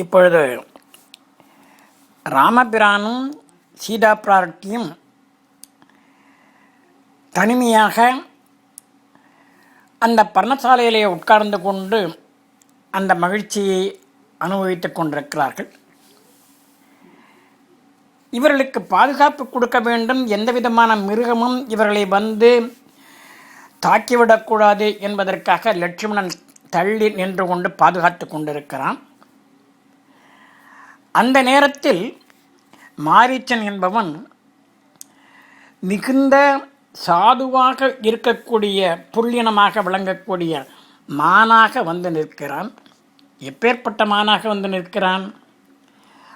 இப்பொழுது ராமபிரானும் சீதா பிராட்டியும் தனிமையாக அந்த பர்ணசாலையிலே உட்கார்ந்து கொண்டு அந்த மகிழ்ச்சியை அனுபவித்துக் கொண்டிருக்கிறார்கள். இவர்களுக்கு பாதுகாப்பு கொடுக்க வேண்டும் எந்த விதமான மிருகமும் இவர்களை வந்து தாக்கிவிடக்கூடாது என்பதற்காக லட்சுமணன் தள்ளி நின்று கொண்டு பாதுகாத்து கொண்டிருக்கிறான். அந்த நேரத்தில் மாரீச்சன் என்பவன் மிகுந்த சாதுவாக இருக்கக்கூடிய புள்ளினமாக விளங்கக்கூடிய மானாக வந்து நிற்கிறான். எப்பேற்பட்ட மானாக வந்து நிற்கிறான்?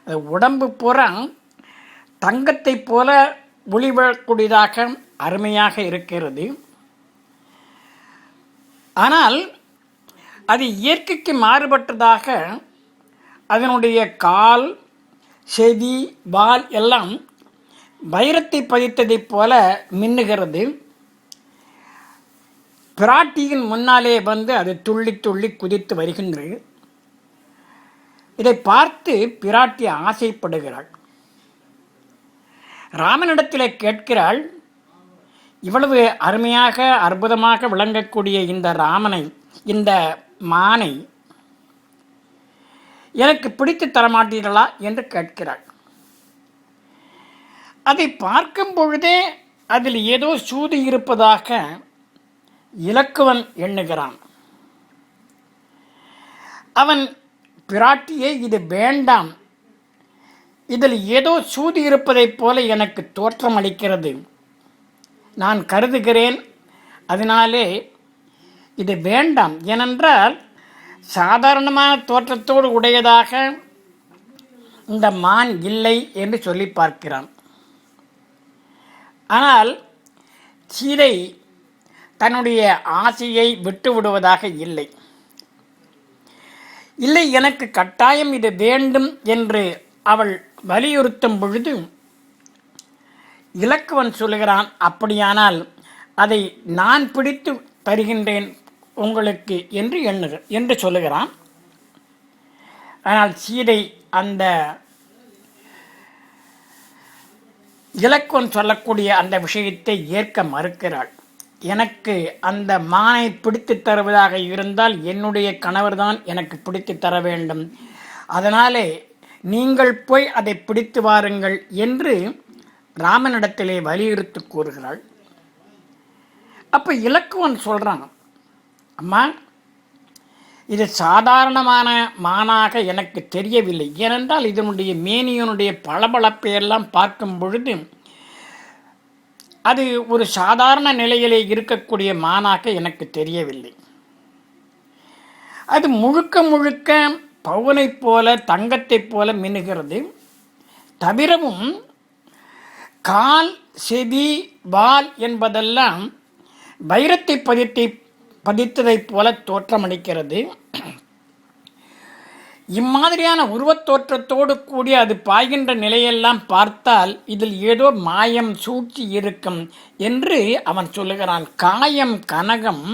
அது உடம்பு பூரா தங்கத்தைப் போல ஒளிவரக்கூடியதாக அருமையாக இருக்கிறது. ஆனால் அது இயற்கைக்கு மாறுபட்டதாக அதனுடைய கால் செவி வால் எல்லாம் வைரத்தை பதித்ததைப் போல மின்னுகிறது. பிராட்டியின் முன்னாலே வந்து அது துள்ளி துள்ளி குதித்து வருகின்றது. இதை பார்த்து பிராட்டி ஆசைப்படுகிறாள். ராமனிடத்தில் கேட்கிறாள் இவ்வளவு அருமையாக அற்புதமாக விளங்கக்கூடிய இந்த ராமனை இந்த மானை எனக்கு பிடித்து தரமாட்டீர்களா என்று கேட்கிறாள். அதை பார்க்கும் பொழுதே அதில் ஏதோ சூது இருப்பதாக இலக்குவன் எண்ணுகிறான். அவன் பிராட்டியே இது வேண்டாம். இதில் ஏதோ சூது இருப்பதைப் போல எனக்கு தோற்றம் அளிக்கிறது நான் கருதுகிறேன். அதனாலே இது வேண்டாம். ஏனென்றால் சாதாரணமான தோற்றத்தோடு உடையதாக இந்த மான் இல்லை என்று சொல்லி பார்க்கிறான். ஆனால் சீதை தன்னுடைய ஆசையை விட்டு விடுவதாக இல்லை. இல்லை எனக்கு கட்டாயம் இது வேண்டும் என்று அவள் வலியுறுத்தும் பொழுது இலக்குவன் சொல்லுகிறான் அப்படியானால் அதை நான் பிடித்து தருகின்றேன் உங்களுக்கு என்று எண்ணுக என்று சொல்லுகிறான். ஆனால் சீதை அந்த இலக்கோன் சொல்லக்கூடிய அந்த விஷயத்தை ஏற்க மறுக்கிறாள். எனக்கு அந்த மானை பிடித்து தருவதாக இருந்தால் என்னுடைய கணவர்தான் எனக்கு பிடித்து தர வேண்டும். அதனாலே நீங்கள் போய் அதை பிடித்து வாருங்கள் என்று ராமனிடத்திலே வலியுறுத்தி கூறுகிறாள். அப்போ இலக்குவன் சொல்கிறான் அம்மா இது சாதாரணமான மானாக எனக்கு தெரியவில்லை. ஏனென்றால் இதனுடைய மேனியனுடைய பளபளப்பையெல்லாம் பார்க்கும் பொழுது அது ஒரு சாதாரண நிலையிலே இருக்கக்கூடிய மானாக எனக்கு தெரியவில்லை. அது முழுக்க முழுக்க பவுனைப் போல தங்கத்தைப் போல மின்னுகிறது. தவிரவும் கால் செவி வால் என்பதெல்லாம் வைரத்தை பதித்தை பதித்ததைப் போல தோற்றமளிக்கிறது. இம்மாதிரியான உருவத் தோற்றத்தோடு கூடிய அது பாய்கின்ற நிலையெல்லாம் பார்த்தால் இதில் ஏதோ மாயம் சூழ்ச்சி இருக்கும் என்று அவன் சொல்லுகிறான். காயம் கனகம்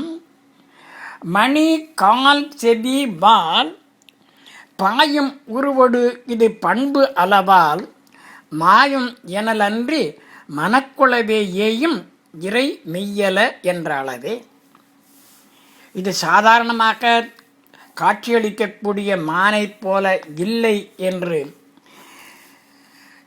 மணி கால் செவி வால் பாயும் உருவடு இது பண்பு அளவால் மாயம் எனலன்றி மனக்குளவே ஏயும் இறை மெய்யல என்ற அளவே இது சாதாரணமாக காட்சியளிக்கக்கூடிய மானைப் போல இல்லை என்று.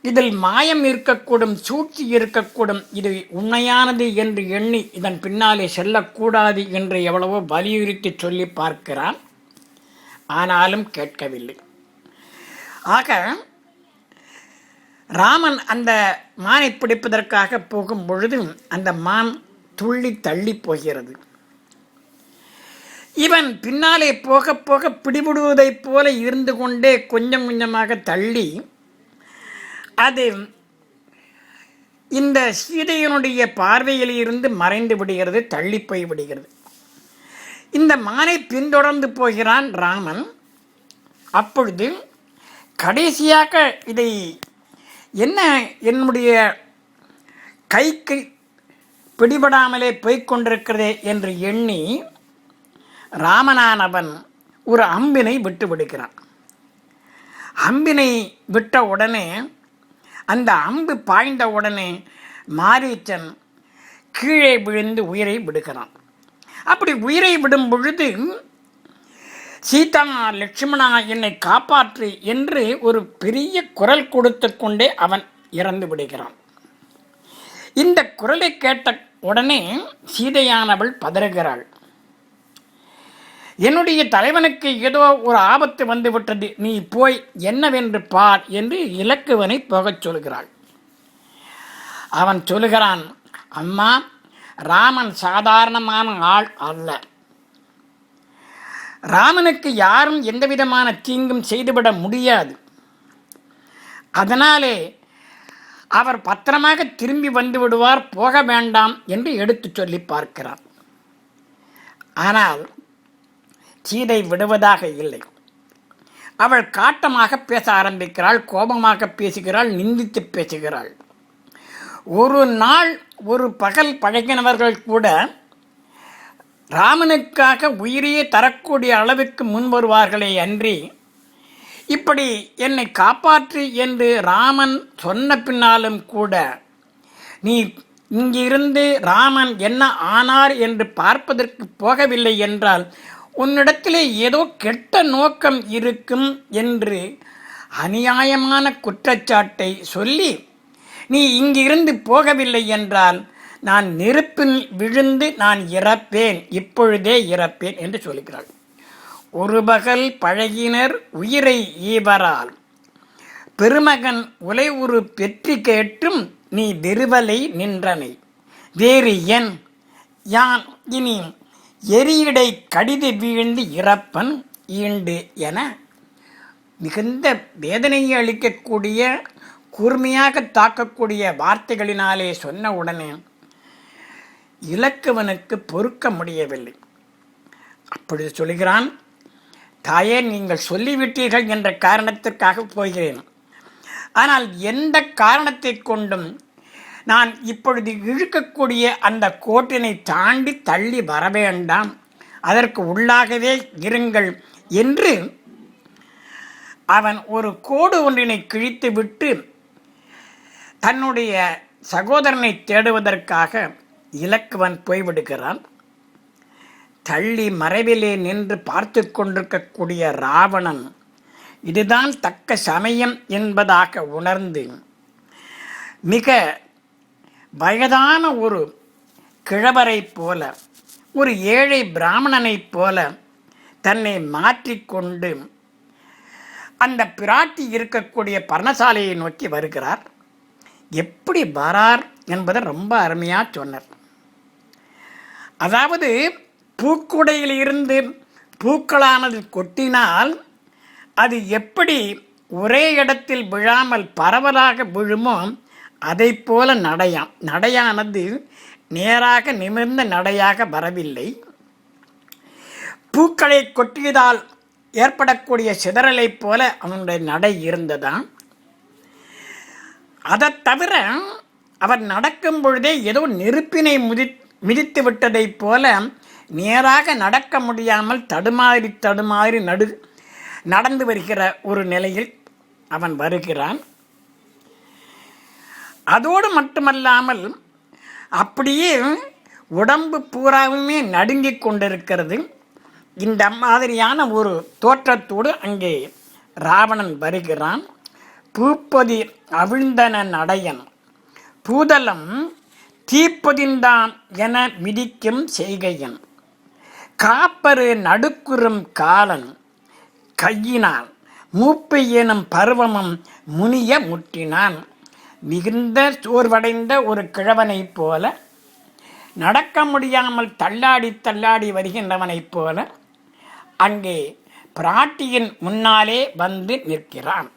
இதில் மாயம் இருக்கக்கூடும் சூழ்ச்சி இருக்கக்கூடும் இது உண்மையானது என்று எண்ணி இதன் பின்னாலே செல்லக்கூடாது என்று எவ்வளவோ வலியுறுத்தி சொல்லி பார்க்கிறான். ஆனாலும் கேட்கவில்லை. ஆக ராமன் அந்த மானை பிடிப்பதற்காக போகும் பொழுது அந்த மான் துள்ளி தள்ளி போகிறது. இவன் பின்னாலே போக போக பிடிபடுவதைப் போல இருந்து கொண்டே கொஞ்சம் கொஞ்சமாக தள்ளி அது இந்த சீதையனுடைய பார்வையில் இருந்து மறைந்து விடுகிறது தள்ளி போய் விடுகிறது. இந்த மானை பின்தொடர்ந்து போகிறான் ராமன். அப்பொழுது கடைசியாக இதை என்ன என்னுடைய கைக்கு பிடிபடாமலே போய்க் கொண்டிருக்கிறதே என்று எண்ணி ராமனானவன் ஒரு அம்பினை விட்டு விடுகிறான். அம்பினை விட்ட உடனே அந்த அம்பு பாய்ந்த உடனே மாரீச்சன் கீழே விழுந்து உயிரை விடுகிறான். அப்படி உயிரை விடும் பொழுது சீதா லட்சுமணா என்னை காப்பாற்று என்று ஒரு பெரிய குரல் கொடுத்து கொண்டே அவன் இறந்து விடுகிறான். இந்த குரலை கேட்ட உடனே சீதையானவள் பதறுகிறாள். என்னுடைய தலைவனுக்கு ஏதோ ஒரு ஆபத்து வந்துவிட்டது. நீ போய் என்னவென்று பார் என்று இலக்குவனை போகச் சொல்கிறாள். அவன் சொல்லுகிறான் அம்மா ராமன் சாதாரணமான ஆள் அல்ல. ராமனுக்கு யாரும் எந்த விதமான தீங்கும் செய்துவிட முடியாது. அதனாலே அவர் பத்திரமாக திரும்பி வந்து விடுவார் போக வேண்டாம் என்று எடுத்துச் சொல்லி பார்க்கிறார். ஆனால் சீதை விடுவதாக இல்லை. அவள் காட்டமாக பேச ஆரம்பிக்கிறாள் கோபமாக பேசுகிறாள் நிந்தித்து பேசுகிறாள். ஒரு நாள் ஒரு பகல் பழகினவர்கள் கூட ராமனுக்காக உயிரையே தரக்கூடிய அளவுக்கு முன் வருவார்களே அன்றி இப்படி என்னை காப்பாற்று என்று ராமன் சொன்ன பின்னாலும் கூட நீ இங்கிருந்து ராமன் என்ன ஆனார் என்று பார்ப்பதற்கு போகவில்லை என்றால் உன்னிடத்திலே ஏதோ கெட்ட நோக்கம் இருக்கும் என்று அநியாயமான குற்றச்சாட்டை சொல்லி நீ இங்கிருந்து போகவில்லை என்றால் நான் நெருப்பில் விழுந்து நான் இறப்பேன் இப்பொழுதே இறப்பேன் என்று சொல்கிறாள். ஒரு பகல் பழகினர் உயிரை ஈவரால். பெருமகன் உலை உரு பெற்றி கேட்டும் நீ வெறுவலை நின்றனை. வேறு என். யான் இனி எரியடை கடிது வீழ்ந்து இறப்பன் ஈண்டு என மிகுந்த வேதனையை அளிக்கக்கூடிய கூர்மையாக தாக்கக்கூடிய வார்த்தைகளினாலே சொன்ன உடனே இலக்குவனுக்கு பொறுக்க முடியவில்லை. அப்படி சொல்கிறான் தாயே நீங்கள் சொல்லிவிட்டீர்கள் என்ற காரணத்திற்காக போகிறேன். ஆனால் எந்த காரணத்தை கொண்டும் நான் இப்பொழுது இழுக்கக்கூடிய அந்த கோட்டினை தாண்டி தள்ளி வர வேண்டாம். அதற்கு உள்ளாகவே இருங்கள் என்று அவன் ஒரு கோடு ஒன்றினை கிழித்து விட்டு தன்னுடைய சகோதரனை தேடுவதற்காக இலக்குவன் போய்விடுகிறான். தள்ளி மறைவிலே நின்று பார்த்து கொண்டிருக்கக்கூடிய ராவணன் இதுதான் தக்க சமயம் என்பதாக உணர்ந்து மிக வயதான ஒரு கிழவரைப் போல ஒரு ஏழை பிராமணனைப் போல தன்னை மாற்றிக்கொண்டு அந்த பிராட்டி இருக்கக்கூடிய பர்ணசாலையை நோக்கி வருகிறார். எப்படி வரார் என்பதை ரொம்ப அருமையாக சொன்னார். அதாவது பூக்குடையிலிருந்து பூக்களானது கொட்டினால் அது எப்படி ஒரே இடத்தில் விழாமல் பரவலாக விழுமோ அதை போல நடையாம். நடையானது நேராக நிமிர்ந்த நடையாக வரவில்லை. பூக்களை கொட்டியதால் ஏற்படக்கூடிய சிதறலைப் போல அவனுடைய நடை இருந்ததாம். அதை தவிர அவர் நடக்கும் பொழுதே ஏதோ நெருப்பினை முதி மிதித்து விட்டதைப் போல நேராக நடக்க முடியாமல் தடுமாறி தடுமாறி நடு நடந்து வருகிற ஒரு நிலையில் அவன் வருகிறான். அதோடு மட்டுமல்லாமல் அப்படியே உடம்பு பூராவுமே நடுங்கிக் கொண்டிருக்கிறது. இந்த மாதிரியான ஒரு தோற்றத்தோடு அங்கே ராவணன் வருகிறான். பூப்பதி அவிழ்ந்தன நடையன். பூதலம் தீப்பதிந்தான் என மிதிக்கும் செய்கையன். காப்பரு நடுக்குறும் காலன். கையினான் மூப்பு எனும் பருவமும் முனிய முட்டினான். மிகுந்த சோர்வடைந்த ஒரு கிழவனைப் போல நடக்க முடியாமல் தள்ளாடி தள்ளாடி வருகின்றவனைப் போல அங்கே பிராட்டியின் முன்னாலே வந்து நிற்கிறான்.